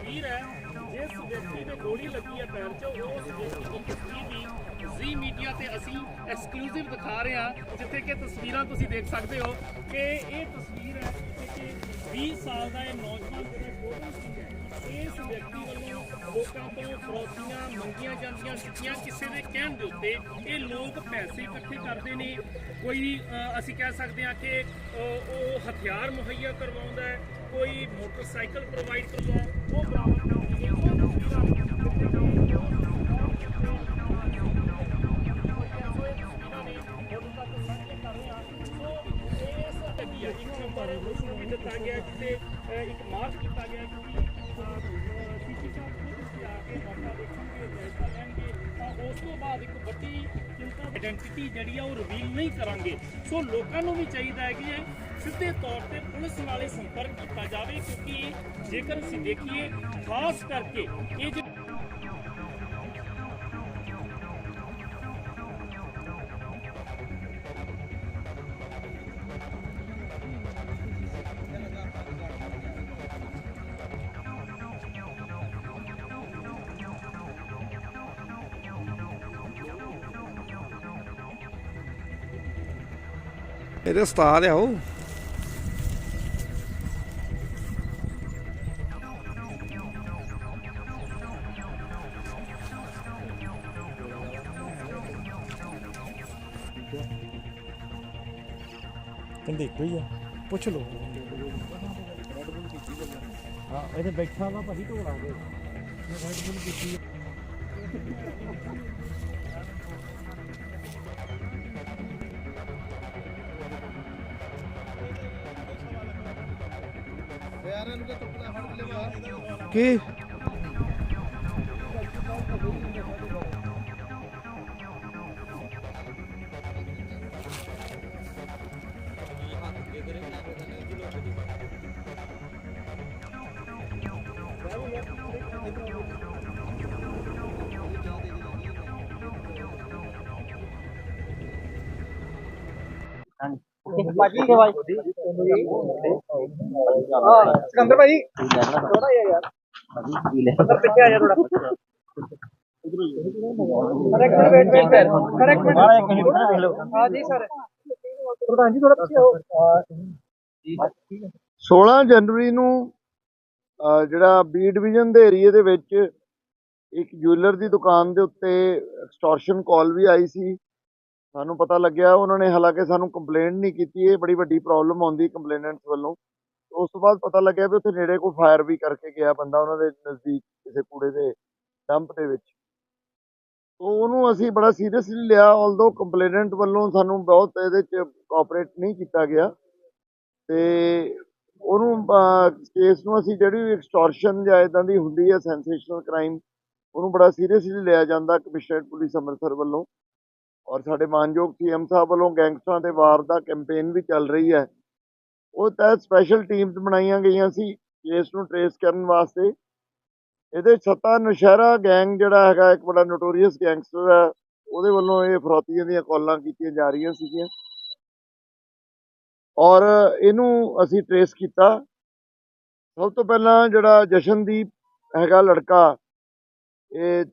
ਤਸਵੀਰ ਹੈ ਜਿਸ ਵਿਅਕਤੀ ਦੇ ਗੋਲੀ ਲੱਗੀ ਹੈ ਪੈਰ 'ਚ ਉਸ ਵਿਅਕਤੀ ਜ਼ੀ ਮੀਡੀਆ ਤੇ ਅਸੀਂ ਐਕਸਕਲੂਸਿਵ ਦਿਖਾ ਰਹੇ ਹਾਂ, ਜਿੱਥੇ ਕਿ ਤਸਵੀਰਾਂ ਤੁਸੀਂ ਦੇਖ ਸਕਦੇ ਹੋ ਕਿ ਇਹ ਤਸਵੀਰ ਹੈ ਕਿ 20 ਸਾਲ ਦਾ ਇਹ ਨੌਜਵਾਨ ਜਿਹੜਾ ਗੋਲੀ ਸਿੰਘ ਹੈ ਇਸ ਵਿਅਕਤੀ ਵੱਲੋਂ ਲੋਕਾਂ ਤੋਂ ਫਰੋਤੀਆਂ ਮੰਗੀਆਂ ਜਾਂਦੀਆਂ ਸਿੱਖੀਆਂ ਕਿਸੇ ਦੇ ਕਹਿਣ ਦੇ ਉੱਤੇ ਇਹ ਲੋਕ ਪੈਸੇ ਇਕੱਠੇ ਕਰਦੇ ਨੇ। ਕੋਈ ਅਸੀਂ ਕਹਿ ਸਕਦੇ ਹਾਂ ਕਿ ਉਹ ਹਥਿਆਰ ਮੁਹੱਈਆ ਕਰਵਾਉਂਦਾ ਹੈ, ਕੋਈ ਮੋਟਰਸਾਈਕਲ ਪ੍ਰੋਵਾਈਡ ਕਰਵਾਉਂਦਾ ਉਹ ਬਰਾਬਰ ਤਾਂ ਇੱਕ ਵੱਡੀ ਚਿੰਤਾ ਆਇਡੈਂਟੀਟੀ ਜਿਹੜੀ ਆ ਉਹ ਰਿਵੀਲ ਨਹੀਂ ਕਰਾਂਗੇ। ਸੋ ਲੋਕਾਂ ਨੂੰ ਵੀ ਚਾਹੀਦਾ ਹੈ ਕਿ ਸਿੱਧੇ ਤੌਰ ਤੇ ਪੁਲਿਸ ਨਾਲੇ ਸੰਪਰਕ ਕੀਤਾ ਜਾਵੇ, ਕਿਉਂਕਿ ਜੇਕਰ ਅਸੀਂ ਦੇਖੀਏ, ਖਾਸ ਕਰਕੇ ਇਹ ਇਹਦੇ ਉਸਤਾਦ ਆ ਉਹ। ਕਹਿੰਦੇ ਇੱਕੋ ਹੀ ਆ। ਪੁੱਛ ਲਓ। ਹਾਂ, ਇਹਦੇ ਬੈਠਾ ਵਾ ਭਾਜੀ ਢੋਲਾ ਦੇ ਰੈਡ ਬੁੱਲ ਕੀਤੀ ਆ। ਕੀ ਭਾਜੀ ਹਾਂ ਸਿਕੰਦਰ ਭਾਈ ਥੋੜਾ ਜਿਹਾ ਯਾਰ। ਅੰਦਰ ਪਿੱਛੇ ਆ ਜਾ ਥੋੜਾ ਸਰ ਇੱਕ ਮਿੰਟ ਵੇਟ ਵੇਟ ਕਰ ਸਰ ਇੱਕ ਮਿੰਟ। ਹਾਂ ਜੀ ਸਰ ਪ੍ਰਧਾਨ ਜੀ ਥੋੜਾ ਪਿੱਛੇ ਆਓ। 16 ਜਨਵਰੀ ਨੂੰ ਜਿਹੜਾ ਬੀ ਡਿਵੀਜ਼ਨ ਦੇ ਏਰੀਏ ਦੇ ਵਿੱਚ ਇੱਕ ਜੁਐਲਰ ਦੀ ਦੁਕਾਨ ਦੇ ਉੱਤੇ ਐਕਸਟੋਰਸ਼ਨ ਕਾਲ ਵੀ ਆਈ ਸੀ। ਸਾਨੂੰ ਪਤਾ ਲੱਗਿਆ, ਉਹਨਾਂ ਨੇ ਹਾਲਾਂਕਿ ਸਾਨੂੰ ਕੰਪਲੇਂਟ ਨਹੀਂ ਕੀਤੀ, ਇਹ ਬੜੀ ਵੱਡੀ ਪ੍ਰੋਬਲਮ ਆਉਂਦੀ ਕੰਪਲੇਨੈਂਟਸ ਵੱਲੋਂ। ਉਸ ਤੋਂ ਬਾਅਦ ਪਤਾ ਲੱਗਿਆ ਵੀ ਉੱਥੇ ਨੇੜੇ ਕੋਈ ਫਾਇਰ ਵੀ ਕਰਕੇ ਗਿਆ ਬੰਦਾ ਉਹਨਾਂ ਦੇ ਨਜ਼ਦੀਕ, ਕਿਸੇ ਕੂੜੇ ਦੇ ਡੰਪ ਦੇ ਵਿੱਚ। ਤੋ ਉਹਨੂੰ ਅਸੀਂ ਬੜਾ ਸੀਰੀਅਸਲੀ ਲਿਆ ਆਲਦੋ ਕੰਪਲੇਨੈਂਟ ਵੱਲੋਂ ਸਾਨੂੰ ਬਹੁਤ ਇਹਦੇ ਚ ਕੋਆਪਰੇਟ ਨਹੀਂ ਕੀਤਾ ਗਿਆ। ਤੇ ਉਹਨੂੰ ਕੇਸ ਨੂੰ ਅਸੀਂ ਜਿਹੜੀ ਵੀ ਐਕਸਟੋਰਸ਼ਨ ਜਾਂ ਇਦਾਂ ਦੀ ਹੁੰਦੀ ਹੈ ਸੈਂਸੇਸ਼ਨਲ ਕ੍ਰਾਈਮ ਉਹਨੂੰ ਬੜਾ ਸੀਰੀਅਸਲੀ ਲਿਆ ਜਾਂਦਾ ਕਮਿਸ਼ਨਰੇਟ ਪੁਲਿਸ ਅੰਮ੍ਰਿਤਸਰ ਵੱਲੋਂ। ਔਰ ਸਾਡੇ ਮਾਨਯੋਗ ਸੀਐਮ ਸਾਹਿਬ ਵੱਲੋਂ ਗੈਂਗਸਟਰਾਂ ਦੇ ਵਾਰ ਦਾ ਕੈਂਪੇਨ ਵੀ ਚੱਲ ਰਹੀ ਹੈ। ਉਹ ਤਹਿਤ ਸਪੈਸ਼ਲ ਟੀਮਸ ਬਣਾਈਆਂ ਗਈਆਂ ਸੀ ਕੇਸ ਨੂੰ ਟਰੇਸ ਕਰਨ ਵਾਸਤੇ। ਇਹਦੇ 'ਚ ਸੱਤਾ ਨਸ਼ਹਿਰਾ ਗੈਂਗ ਜਿਹੜਾ ਹੈਗਾ, ਇੱਕ ਬੜਾ ਨੋਟੋਰੀਅਸ ਗੈਂਗਸਟਰ ਹੈ, ਉਹਦੇ ਵੱਲੋਂ ਇਹ ਫਰੋਤੀਆਂ ਦੀਆਂ ਕਾਲਾਂ ਕੀਤੀਆਂ ਜਾ ਰਹੀਆਂ ਸੀਗੀਆਂ। ਔਰ ਇਹਨੂੰ ਅਸੀਂ ਟਰੇਸ ਕੀਤਾ। ਸਭ ਤੋਂ ਪਹਿਲਾਂ ਜਿਹੜਾ ਜਸ਼ਨਦੀਪ ਹੈਗਾ ਲੜਕਾ, ਇਹ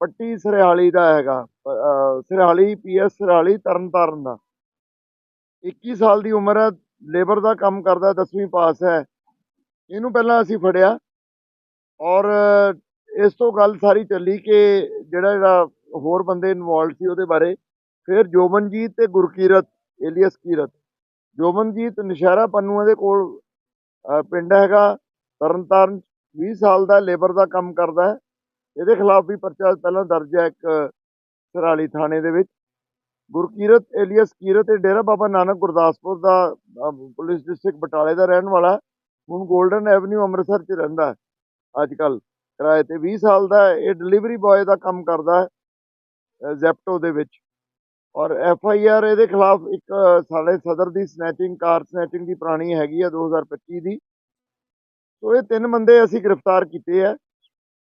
ਪੱਟੀ ਸਰਿਆਲੀ ਦਾ ਹੈਗਾ। ਅਹ, ਸਰਿਆਲੀ ਪੀਐਸ ਸਰਹਾਲੀ ਤਰਨਤਾਰਨ ਦਾ। 21 ਸਾਲ ਦੀ ਉਮਰ ਹੈ ਲੇਬਰ ਦਾ ਕੰਮ ਕਰਦਾ 10ਵੀਂ ਪਾਸ ਹੈ। ਇਹਨੂੰ ਪਹਿਲਾਂ ਅਸੀਂ ਫੜਿਆ। ਔਰ ਇਸ ਤੋਂ ਗੱਲ ਸਾਰੀ ਚੱਲੀ ਕਿ ਜਿਹੜਾ ਜਿਹੜਾ ਹੋਰ ਬੰਦੇ ਇਨਵੋਲਡ ਸੀ ਉਹਦੇ ਬਾਰੇ ਫਿਰ ਜੋਬਨਜੀਤ ਤੇ ਗੁਰਕੀਰਤ ਏਲੀਅਸ ਕੀਰਤ। ਜੋਬਨਜੀਤ ਨਸ਼ਹਿਰਾ ਪੰਨੂਆਂ ਦੇ ਕੋਲ ਪਿੰਡ ਹੈਗਾ ਤਰਨਤਾਰਨ 20 ਸਾਲ ਦਾ ਲੇਬਰ ਦਾ ਕੰਮ ਕਰਦਾ ਹੈ। ਇਹਦੇ ਖਿਲਾਫ ਵੀ ਪਰਚਾ ਪਹਿਲਾਂ ਦਰਜ ਹੈ ਇੱਕ ਸਰਾਲੀ ਥਾਣੇ ਦੇ ਵਿੱਚ। ਗੁਰਕੀਰਤ ਏਲੀਅਸ ਕੀਰਤ ਇਹ ਡੇਰਾ ਬਾਬਾ ਨਾਨਕ ਗੁਰਦਾਸਪੁਰ ਦਾ ਪੁਲਿਸ ਡਿਸਟ੍ਰਿਕਟ ਬਟਾਲੇ ਦਾ ਰਹਿਣ ਵਾਲਾ ਹੁਣ 골ਡਨ ਐਵਨਿਊ ਅੰਮ੍ਰਿਤਸਰ 'ਚ ਰਹਿੰਦਾ ਅੱਜ ਕੱਲ ਕਿਰਾਏ ਤੇ 20 ਸਾਲ ਦਾ ਇਹ ਡਿਲੀਵਰੀ ਬॉय ਦਾ ਕੰਮ ਕਰਦਾ ਹੈ ਜ਼ੈਪਟੋ ਦੇ ਵਿੱਚ। ਔਰ ਐਫ ਆਈ ਆਰ ਇਹਦੇ ਖਿਲਾਫ ਇੱਕ ਸਾਡੇ ਸਦਰ ਦੀ ਸਨੈਚਿੰਗ, ਕਾਰ ਸਨੈਚਿੰਗ ਦੀ ਪੁਰਾਣੀ ਹੈਗੀ ਆ 2025 ਦੀ। ਸੋ ਇਹ ਤਿੰਨ ਬੰਦੇ ਅਸੀਂ ਗ੍ਰਿਫਤਾਰ ਕੀਤੇ ਆ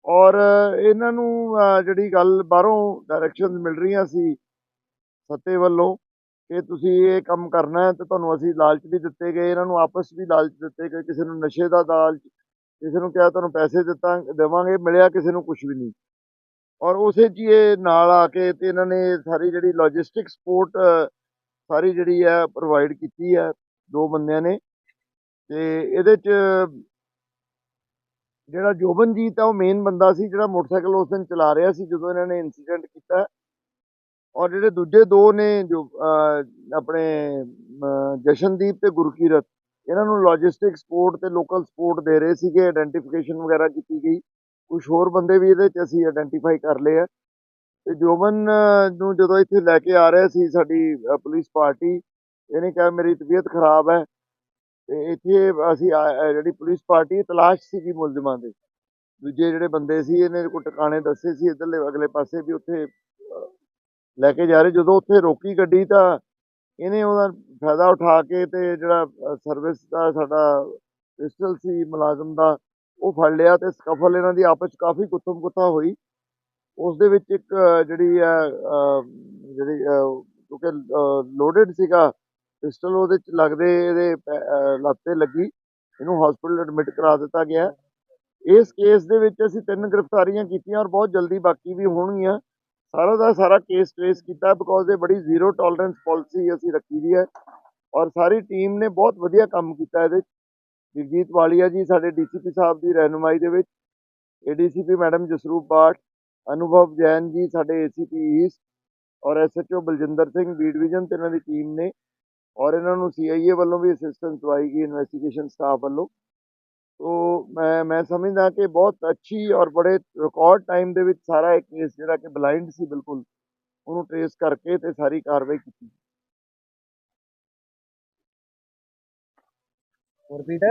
ਔਰ ਇਹਨਾਂ ਨੂੰ ਜਿਹੜੀ ਗੱਲ ਬਾਹਰੋਂ ਡਾਇਰੈਕਸ਼ਨ ਮਿਲ ਰਹੀਆਂ ਸੀ ਸੱਤੇ ਵੱਲੋਂ ਕਿ ਤੁਸੀਂ ਇਹ ਕੰਮ ਕਰਨਾ ਹੈ ਤੇ ਤੁਹਾਨੂੰ ਅਸੀਂ ਲਾਲਚ ਵੀ ਦਿੱਤੇ ਗਏ, ਇਹਨਾਂ ਨੂੰ ਆਪਸ ਵੀ ਲਾਲਚ ਦਿੱਤੇ ਗਏ, ਕਿਸੇ ਨੂੰ ਨਸ਼ੇ ਦਾ ਲਾਲਚ ਕਿਸੇ ਨੂੰ ਕਿਹਾ ਤੁਹਾਨੂੰ ਪੈਸੇ ਦਿੱਤਾ, ਦੇਵਾਂਗੇ, ਮਿਲਿਆ ਕਿਸੇ ਨੂੰ ਕੁਝ ਵੀ ਨਹੀਂ। ਔਰ ਉਸੇ 'ਚ ਹੀ ਇਹ ਨਾਲ ਆ ਕੇ ਤੇ ਇਹਨਾਂ ਨੇ ਸਾਰੀ ਜਿਹੜੀ ਲੌਜਿਸਟਿਕ ਸਪੋਰਟ ਸਾਰੀ ਜਿਹੜੀ ਹੈ ਪ੍ਰੋਵਾਈਡ ਕੀਤੀ ਹੈ ਦੋ ਬੰਦਿਆਂ ਨੇ। ਤੇ ਇਹਦੇ 'ਚ ਜਿਹੜਾ ਜੋਬਨਜੀਤ ਆ, ਉਹ ਮੇਨ ਬੰਦਾ ਸੀ ਜਿਹੜਾ ਮੋਟਰਸਾਈਕਲ ਉਸ ਦਿਨ ਚਲਾ ਰਿਹਾ ਸੀ ਜਦੋਂ ਇਹਨਾਂ ਨੇ ਇਨਸੀਡੈਂਟ ਕੀਤਾ। ਔਰ ਜਿਹੜੇ ਦੂਜੇ ਦੋ ਨੇ ਜੋ ਆਪਣੇ ਜਸ਼ਨਦੀਪ ਤੇ ਗੁਰਕੀਰਤ, ਇਹਨਾਂ ਨੂੰ ਲੌਜਿਸਟਿਕ ਸਪੋਰਟ ਤੇ ਲੋਕਲ ਸਪੋਰਟ ਦੇ ਰਹੇ ਸੀਗੇ ਆਇਡੈਂਟੀਫਿਕੇਸ਼ਨ ਵਗੈਰਾ ਕੀਤੀ ਗਈ। ਕੁਝ ਹੋਰ ਬੰਦੇ ਵੀ ਇਹਦੇ 'ਚ ਅਸੀਂ ਆਇਡੈਂਟੀਫਾਈ ਕਰ ਲਏ ਆ। ਤੇ ਜੋਬਨ ਨੂੰ ਜਦੋਂ ਇੱਥੇ ਲੈ ਕੇ ਆ ਰਹੇ ਸੀ ਸਾਡੀ ਪੁਲਿਸ ਪਾਰਟੀ, ਇਹਨੇ ਕਿਹਾ, ਮੇਰੀ ਤਬੀਅਤ ਖਰਾਬ ਹੈ। ਇੱਥੇ ਅਸੀਂ ਆ- ਜਿਹੜੀ ਪੁਲਿਸ ਪਾਰਟੀ ਤਲਾਸ਼ ਸੀਗੀ ਮੁਲਜ਼ਮਾਂ ਦੇ। ਦੂਜੇ ਜਿਹੜੇ ਬੰਦੇ ਸੀ ਇਹਨੇ ਕੋਈ ਟਿਕਾਣੇ ਦੱਸੇ ਸੀ ਇੱਧਰਲੇ ਅਗਲੇ ਪਾਸੇ ਵੀ ਉੱਥੇ ਅਹ, ਲੈ ਕੇ ਜਾ ਰਹੇ। ਜਦੋਂ ਉੱਥੇ ਰੋਕੀ ਗੱਡੀ ਤਾਂ ਇਹਨੇ ਉਹਦਾ ਫਾਇਦਾ ਉਠਾ ਕੇ ਤੇ ਜਿਹੜਾ ਸਰਵਿਸ ਦਾ ਸਾਡਾ ਪਿਸਟਲ ਸੀ ਮੁਲਾਜ਼ਮ ਦਾ ਉਹ ਫੜ ਲਿਆ ਤੇ ਸਕਫਲ ਇਹਨਾਂ ਦੀ ਆਪਸ 'ਚ ਕਾਫੀ ਕੁੱਤਮ ਕੁੱਤਾ ਹੋਈ। ਉਸ ਦੇ ਵਿੱਚ ਇੱਕ ਅਹ, ਜਿਹੜੀ ਹੈ ਅਹ, ਜਿਹੜੀ ਅਹ, ਕਿਉਂਕਿ ਲੋਡਡ ਸੀਗਾ ਪਿਸਟਲ ਉਹਦੇ ਚ ਲੱਗਦੇ ਇਹਦੇ ਪੈ- ਅਹ, ਲੱਗੀ। ਇਹਨੂੰ ਹਸਪੀਟਲ ਐਡਮਿਟ ਕਰਾ ਦਿੱਤਾ ਗਿਆ। ਇਸ ਕੇਸ ਦੇ ਵਿੱਚ ਅਸੀਂ ਤਿੰਨ ਗ੍ਰਿਫਤਾਰੀਆਂ ਕੀਤੀਆਂ ਔਰ ਬਹੁਤ ਜਲਦੀ ਬਾਕੀ ਵੀ ਹੋਣਗੀਆਂ। ਸਾਰਾ ਦਾ ਸਾਰਾ ਕੇਸ ਟ੍ਰੇਸ ਕੀਤਾ ਬਿਕੋਜ਼ ਇਹ ਬੜੀ ਜ਼ੀਰੋ ਟੋਲਰੈਂਸ ਪਾਲਿਸੀ ਅਸੀਂ ਰੱਖੀ ਦੀ ਹੈ। ਔਰ ਸਾਰੀ ਟੀਮ ਨੇ ਬਹੁਤ ਵਧੀਆ ਕੰਮ ਕੀਤਾ ਇਹਦੇ 'ਚ। ਜਗਜੀਤ ਵਾਲੀਆ ਜੀ ਸਾਡੇ ਡੀਸੀਪੀ ਸਾਹਿਬ ਦੀ ਰਹਿਨੁਮਾਈ ਦੇ ਵਿੱਚ। ਏਡੀਸੀਪੀ ਮੈਡਮ ਜਸਰੂਪ ਬਾਟ ਅਨੁਭਵ ਜੈਨ ਜੀ ਸਾਡੇ ਏਸੀਪੀ ਈਸਟ ਔਰ SHO Baljinder Singh B division ਤੇ ਇਹਨਾਂ ਦੀ ਟੀਮ ਨੇ। ਔਰ ਇਹਨਾਂ ਨੂੰ ਸੀਆਈਏ ਵੱਲੋਂ ਵੀ ਅਸਿਸਟੈਂਸ ਦਵਾਈ ਗਈ ਇਨਵੈਸਟੀਗੇਸ਼ਨ ਸਟਾਫ ਵੱਲੋਂ। ਤੋ ਮੈਂ ਮੈਂ ਸਮਝਦਾ ਕਿ ਬਹੁਤ ਅੱਛੀ ਔਰ ਬੜੇ ਰਿਕਾਰਡ ਟਾਈਮ ਦੇ ਵਿੱਚ ਸਾਰਾ ਇਹ ਕੇਸ ਜਿਹੜਾ ਕਿ ਬਲਾਈਂਡ ਸੀ ਬਿਲਕੁਲ, ਉਹਨੂੰ ਟ੍ਰੇਸ ਕਰਕੇ ਤੇ ਸਾਰੀ ਕਾਰਵਾਈ ਕੀਤੀ। ਰਿਪੀਟ